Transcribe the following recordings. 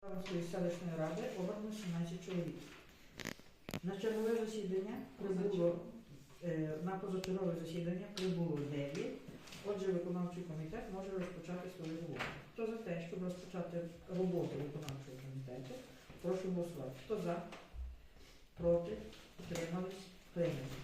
Ставської селищної ради обрано 17 чоловік. На чергове засідання прибуло е, на позачергове засідання прибуло 9. Отже, виконавчий комітет може розпочати свою роботу. Хто за те, щоб розпочати роботу виконавчого комітету, прошу голосувати. Хто за? Проти? Утримались? Прийнято.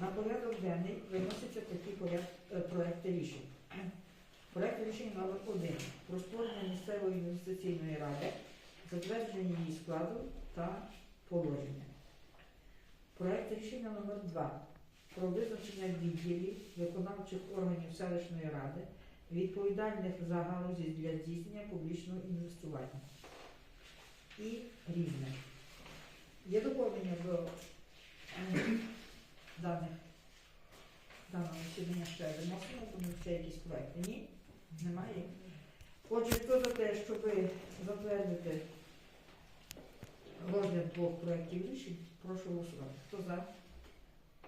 На порядок денний виносяться такі е, проекти рішень. Проект рішення номер 1 про створення місцевої інвестиційної ради, затвердження її складу та положення. Проект рішення номер 2 про визначення відділів виконавчих органів селищної ради, відповідальних за галузі для здійснення публічного інвестування. І різне. Є доповнення до е, даних даного засідання ще виносимо, тому ще якісь проекти. Ні? Немає. Отже, хто за те, щоб затвердити розгляд двох проєктів рішень, прошу голосувати. Хто за?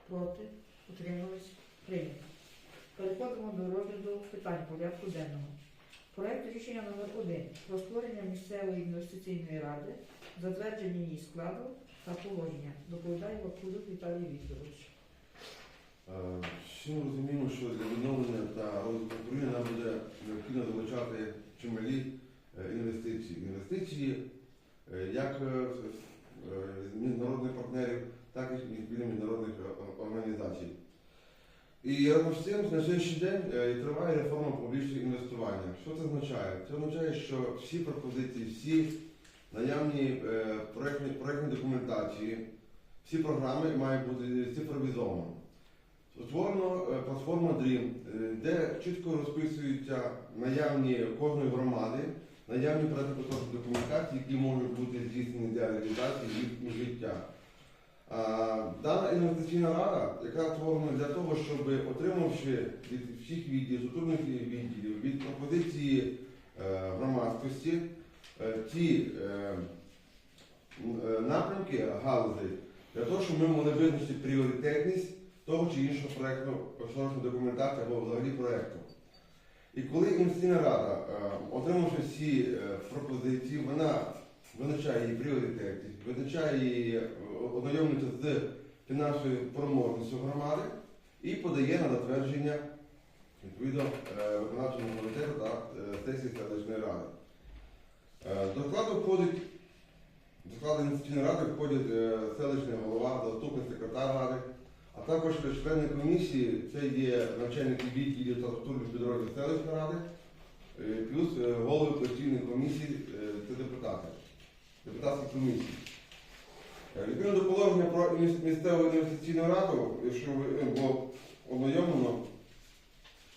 Проти? Утримались? Прийнято. Переходимо до розгляду питань порядку денного. Проект рішення номер 1 про створення місцевої інвестиційної ради, затвердження її складу та положення. Доповідає Вакулюк Віталій Вікторович. Е, Всі ми розуміємо, що для відновлення та розвитку України нам буде необхідно залучати чималі е, інвестиції. Інвестиції е, як міжнародних партнерів, так і міжнародних організацій. І разом з цим на сьогоднішній день триває реформа публічного інвестування. Що це означає? Це означає, що всі пропозиції, всі наявні проектні документації, всі програми мають бути цифровізовані. Утворено е, платформа DREAM, е, де чітко розписуються наявні кожної громади, наявні проекти документації, які можуть бути здійснені для реалізації їх життя. Дана інвестиційна рада, яка створена для того, щоб отримавши від всіх відділів, структурних відділів, від пропозиції е, громадськості, ті е, напрямки галузей, для того, щоб ми могли визначити пріоритетність того чи іншого проєкту, кошторисної документації або взагалі проєкту. І коли інвестиційна рада, е, отримавши всі е, пропозиції, вона визначає її пріоритетність, визначає її е, ознайомлюється з фінансовою спроможністю громади і подає на затвердження відповідно виконавчому комітету та сесії селищної ради. До складу входить до складу інвестиційної ради входять селищний голова, заступник секретар ради, а також члени комісії це є начальники відділів та структурних підрозділів селищної ради, е, плюс е, голови постійних комісій е, це депутати, депутатські комісії. Відповідно до положення про місцеву інвестиційну раду, якщо було ознайомлено,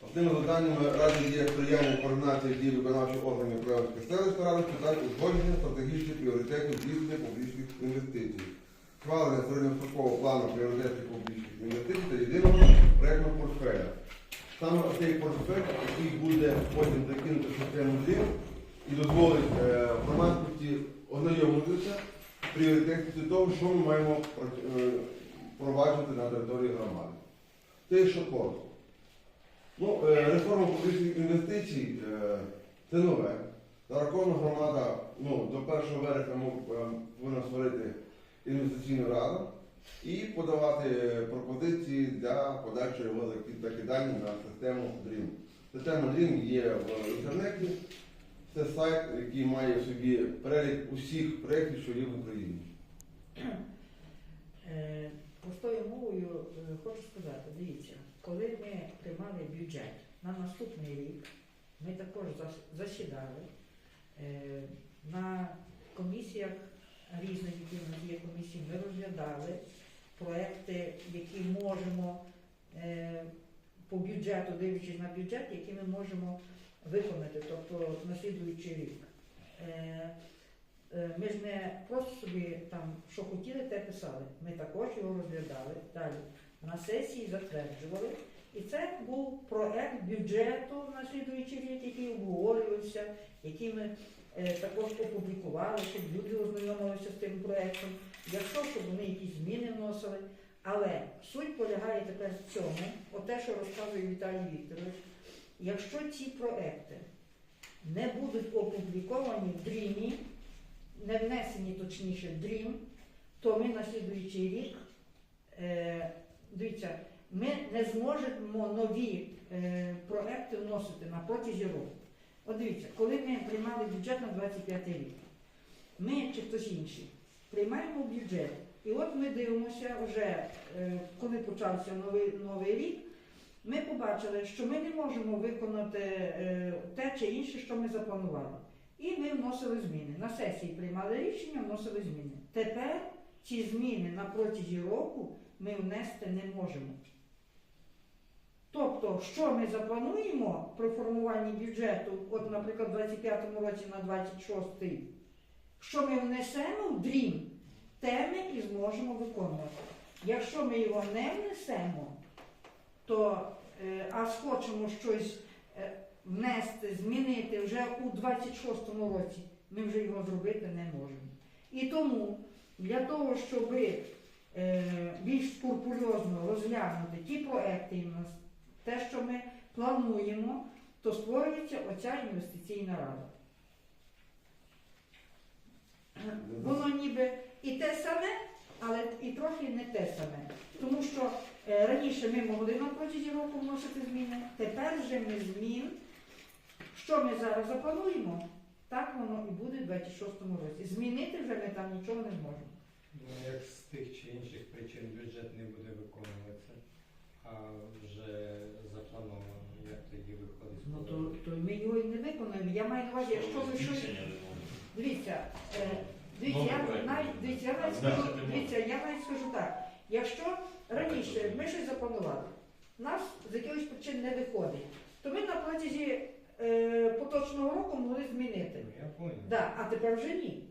Основними завданнями ради є сприяння координації дій виконавчих органів Української селищної ради з питань узгодження стратегічних пріоритетів здійснення публічних інвестицій, схвалення середньострокового плану пріоритетів публічних інвестицій та єдиного проєктного портфеля. Саме цей портфель, який буде потім закинути в систему ДРІВ і дозволить е, громадськості ознайомитися з пріоритетністю того, що ми маємо е, впроваджувати на території громади. Це що коротко. Ну, е, реформа публічних інвестицій це нове. Зарахована громада ну, до 1 вересня повинна створити інвестиційну раду і подавати е, пропозиції для подальшого закидання на систему DREAM. Система DREAM є в інтернеті. Це сайт, який має в собі перелік усіх проєктів, що є в Україні. Е, Простою мовою е, хочу сказати, дивіться, коли ми приймали бюджет на наступний рік, ми також засідали на комісіях різних, які в нас є комісії, ми розглядали проекти, які можемо е, по бюджету, дивлячись на бюджет, які ми можемо виконати, тобто на слідуючий рік. Е, Е, Ми ж не просто собі там, що хотіли, те писали. Ми також його розглядали далі. На сесії затверджували. І це був проект бюджету на слідуючий рік, який обговорювався, який ми також опублікували, щоб люди ознайомилися з тим проектом. Якщо щоб вони якісь зміни вносили. Але суть полягає тепер в цьому, оте, що розказує Віталій Вікторович, якщо ці проекти не будуть опубліковані в дрімі, не внесені точніше в дрім, то ми на слідуючий рік, е, дивіться, ми не зможемо нові е, проекти вносити на протязі року. От дивіться, коли ми приймали бюджет на 25 рік, ми чи хтось інший приймаємо бюджет. І от ми дивимося вже, е, коли почався новий, новий рік, ми побачили, що ми не можемо виконати е, те чи інше, що ми запланували. І ми вносили зміни. На сесії приймали рішення, вносили зміни. Тепер ці зміни на протязі року ми внести не можемо. Тобто, що ми заплануємо при формуванні бюджету, от, наприклад, у 25-му році на 26-й, що ми внесемо в дрім, те ми і зможемо виконувати. Якщо ми його не внесемо, то е, а схочемо щось е, внести, змінити вже у 26-му році, ми вже його зробити не можемо. І тому для того, щоб е, більш скрупульозно розглянути ті проекти, і нас- те, що ми плануємо, то створюється оця інвестиційна рада. Воно ніби і те саме, але і трохи не те саме. Тому що е, раніше ми могли на протязі року вносити зміни, тепер вже ми змін. Що ми зараз заплануємо, так воно і буде в 26-му році. Змінити вже ми там нічого не зможемо. Ну, як з тих чи інших причин бюджет не буде виконуватися, а вже заплановано, як тоді виходить? з Ну то, то ми його і не виконуємо. Я маю на увазі, якщо ви щось. Збільшення не можна. Дивіться, е, дивіться, Новий я проект. навіть дивіться, я навіть Зменшити скажу, можна. дивіться, я навіть скажу так. Якщо раніше ми щось запланували, нас з якихось причин не виходить, то ми на протязі е, поточного року могли змінити. Ну, я понял. Да, а тепер вже ні.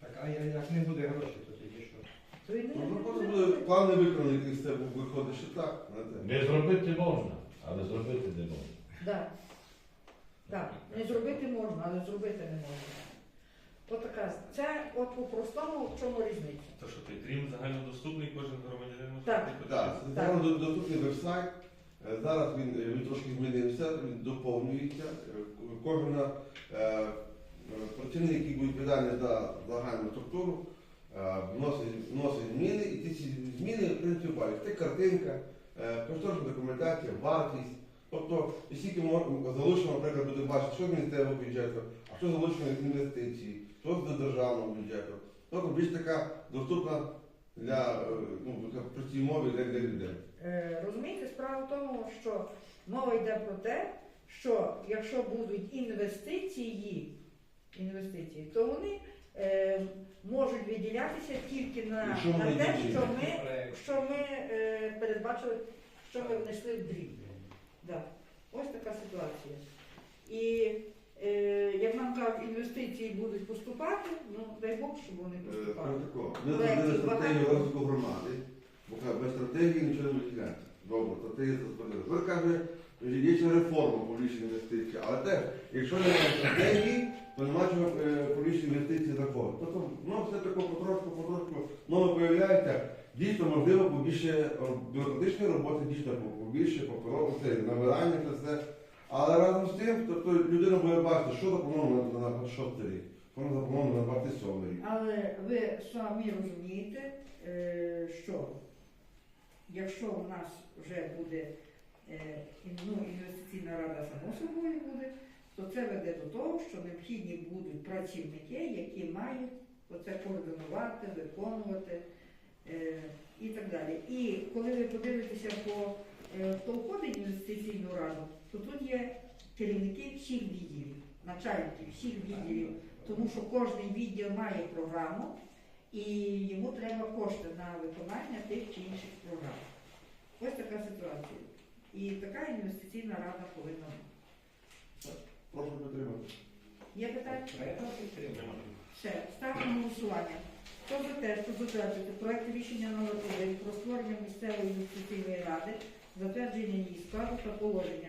Так, а я- як не буде грошей, то тоді що? То і не, Ну, просто буде. план не виконаний, тебе виходить, що так. знаєте. Не зробити можна, але зробити не можна. Да. Так, не зробити можна, але зробити не можна. От така, це от по-простому в чому різниця. То що той дрім загальнодоступний, кожен громадянин може Так. знайти Так, це зараз до- доступний веб-сайт. Е, Зараз він, е, він трошки змінився, він доповнюється. Е, Кожна е, е, працівник, який буде відповідальний за загальну структуру, вносить, вносить зміни, і ці зміни бачать. Це картинка, е, кошторисна документація, вартість. Тобто, скільки залучено, наприклад, буде бачити, що з місцевого бюджету, а що залучено з інвестицій, що з державного бюджету. Тобто більш така доступна для е, ну, простій мові для, для людей. Е, Розумієте, справа в тому, що мова йде про те, що якщо будуть інвестиції, інвестиції, то вони е, можуть виділятися тільки на, Якщо на вони те, що ми, що ми е, передбачили, що ми внесли в дріб. Да. Ось така ситуація. І е, як нам кажуть, інвестиції будуть поступати, ну дай Бог, щоб вони Е, поступали. Протокол. Ми зробили стратегію розвитку громади, бо каже, без стратегії нічого не виділяється. Добре, стратегія зробили. Ви каже, є ще реформа публічних інвестицій, але теж, якщо немає стратегії, чого е, публічні інвестиції заходити. Тобто, ну все тако потрошку, потрошку, нове появляється. Дійсно, можливо, побільше е, бюрократичної роботи, дійсно побільше паперового, це набирання, це все. Але разом з тим, тобто людина буде бачити, що заплановано на, 26 рік, що заплановано на 27 рік. Але ви самі розумієте, е, що якщо у нас вже буде ну, інвестиційна рада само собою буде, то це веде до того, що необхідні будуть працівники, які мають оце координувати, виконувати е, і так далі. І коли ви подивитеся по е, хто входить в інвестиційну раду, то тут є керівники всіх відділів, начальники всіх відділів. Тому що кожен відділ має програму і йому треба кошти на виконання тих чи інших програм. Ось така ситуація. І така інвестиційна рада повинна бути. Прошу підтримати. Є питання? Треба підтримати. Все, ставимо на голосування. Хто за те, щоб затвердити проект рішення номер 1 про створення місцевої інвестиційної ради, затвердження її складу та положення.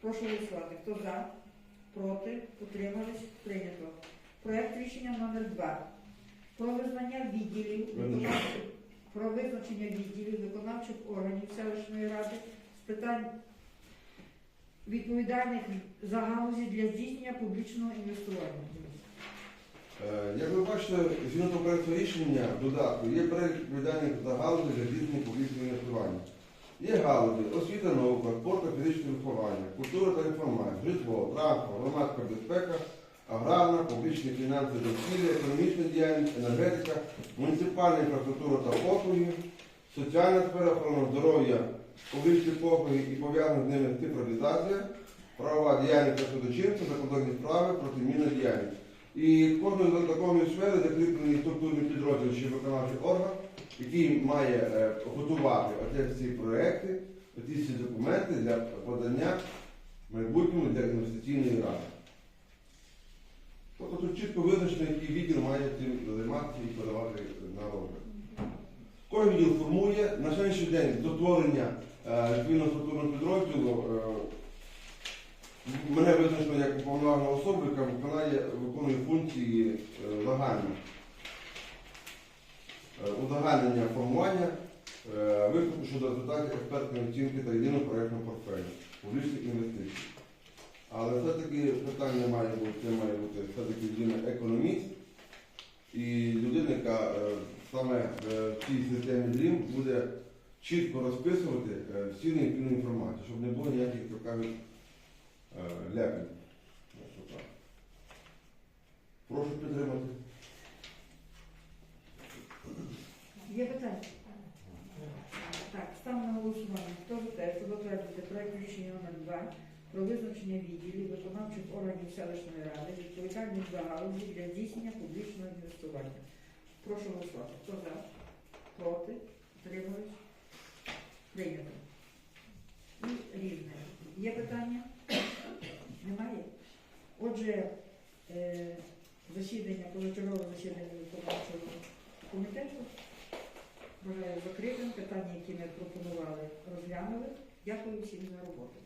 Прошу голосувати. Хто за? Проти? Утримались? Прийнято. Проект рішення номер 2 про визнання відділів про визначення відділів виконавчих органів селищної ради з питань відповідальних за галузі для здійснення публічного інвестування. Е, Як ви бачите, згідно проекту рішення додатку є перелік відповідальних за галузі для здійснення публічного інвестування. Є галузі освіта, наука, спорт та фізичне виховання, культура та інформація, житло, транспорт, громадська безпека, аграрна, публічні фінанси, довкілля, економічна діяльність, енергетика, муніципальна інфраструктура та послуги, соціальна сфера, охорона здоров'я, публічні послуги і пов'язана з ними цифровізація, правова діяльність та судочинство, закордонні справи, протимінна діяльність. І кожною з такої сфери закріплений структурний підрозділ чи виконавчий орган, який має е, готувати оці всі проекти, оці всі документи для подання майбутньому для інвестиційної ради. Тобто тут чітко визначено, який відділ має цим займатися і подавати на розгляд. Кожен відділ формує на сьогоднішній день до творення е, відповідного структурного підрозділу. е, Мене визначено як уповноважена особа, яка виконає, виконує функції загальні. Е, Узагальнення формування е, щодо результатів експертної оцінки та єдиного проєктного портфелю публічних інвестицій. Але все-таки питання має бути, це має бути все-таки людина економіст і людина, яка саме е, в цій системі DREAM буде чітко розписувати е, всю необхідну інформацію, щоб не було ніяких, як кажуть, е, ляпів. Прошу підтримати. Є питання? Так, ставимо на голосування. Хто за те, щоб затвердити проект рішення номер 2 про визначення відділів виконавчих органів селищної ради, відповідальних за галузі для здійснення публічного інвестування. Прошу голосувати. Хто за? Проти? Утримують? Прийнято. І різне. Є питання? Немає? Отже, е, засідання, позачергове засідання виконавчого комітету Вважаю закритим. Питання, які ми пропонували, розглянули. Дякую всім за роботу.